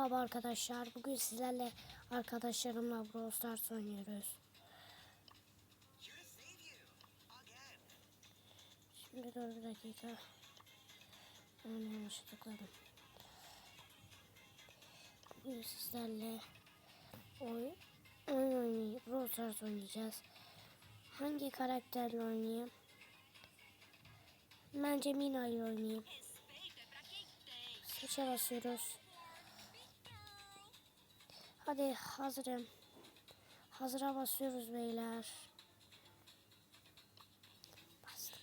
Merhaba arkadaşlar. Bugün sizlerle arkadaşlarımla Brawl Stars oynuyoruz. Şimdi dur bir dakika. Ben yanlış. Bugün sizlerle oyun, oyun oynayıp Brawl Stars oynayacağız. Hangi karakterle oynayayım? Bence Mina oynayayım. Seçe basıyoruz. Hadi hazırım. Hazıra basıyoruz beyler. Bastık.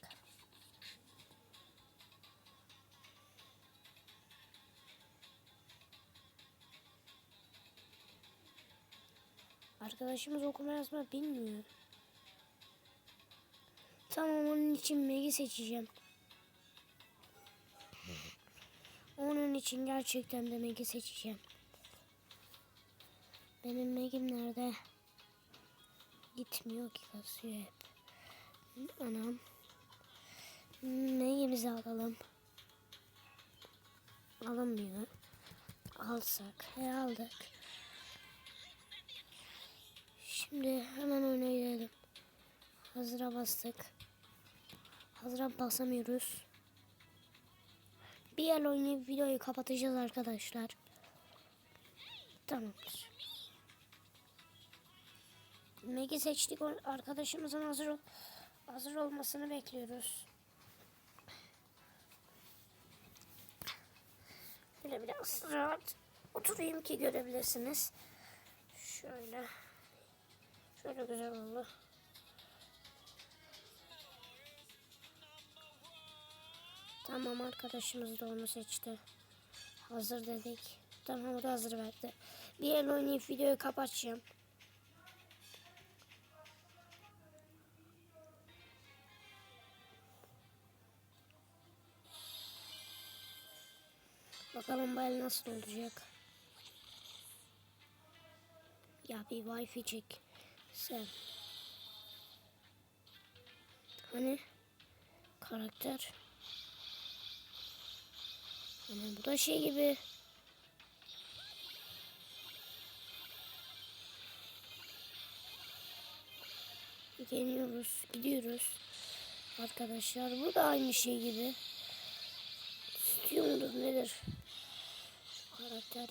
Arkadaşımız okuma yazma bilmiyor. Tamam onun için Meg'i seçeceğim. Onun için gerçekten de Meg'i seçeceğim. Benim Meg'im nerede? Gitmiyor ki kasıyor hep. Anam. Meg'imizi alalım. Alınmıyor. Alsak. E aldık. Şimdi hemen oyuna girelim. Hazıra bastık. Hazıra basamıyoruz. Bir el oynayıp videoyu kapatacağız arkadaşlar. Tamamdır. Meg'i seçtik. Arkadaşımızın hazır ol- hazır olmasını bekliyoruz. Böyle biraz rahat oturayım ki görebilirsiniz. Şöyle. Şöyle güzel oldu. Tamam arkadaşımız da onu seçti. Hazır dedik. Tamam o da hazır verdi. Bir el oynayıp videoyu kapatacağım. Bakalım bu el nasıl olacak. Ya bir wifi çek. Sen. Hani? Karakter. Hani bu da şey gibi. Geliyoruz, gidiyoruz. Arkadaşlar bu da aynı şey gibi. İstiyor mudur nedir? Karakter.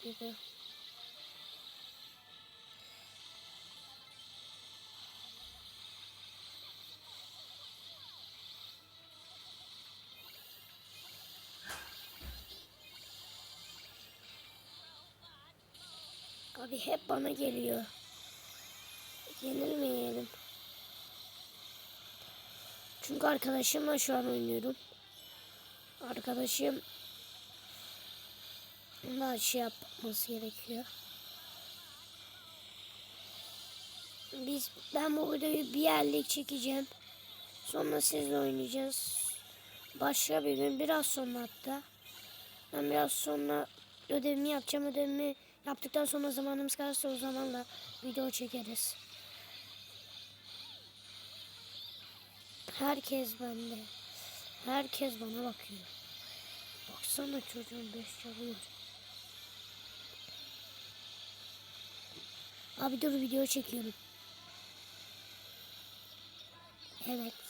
Abi hep bana geliyor. Yenilmeyelim. Çünkü arkadaşımla şu an oynuyorum. Arkadaşım daha şey yapması gerekiyor. Biz ben bu videoyu bir yerlik çekeceğim. Sonra sizle oynayacağız. Başka bir gün biraz sonra hatta. Ben biraz sonra ödevimi yapacağım. Ödevimi yaptıktan sonra zamanımız kalırsa o zamanla video çekeriz. Herkes bende. Herkes bana bakıyor. Baksana çocuğun beş çalıyor. Abi dur video çekiyorum. Evet.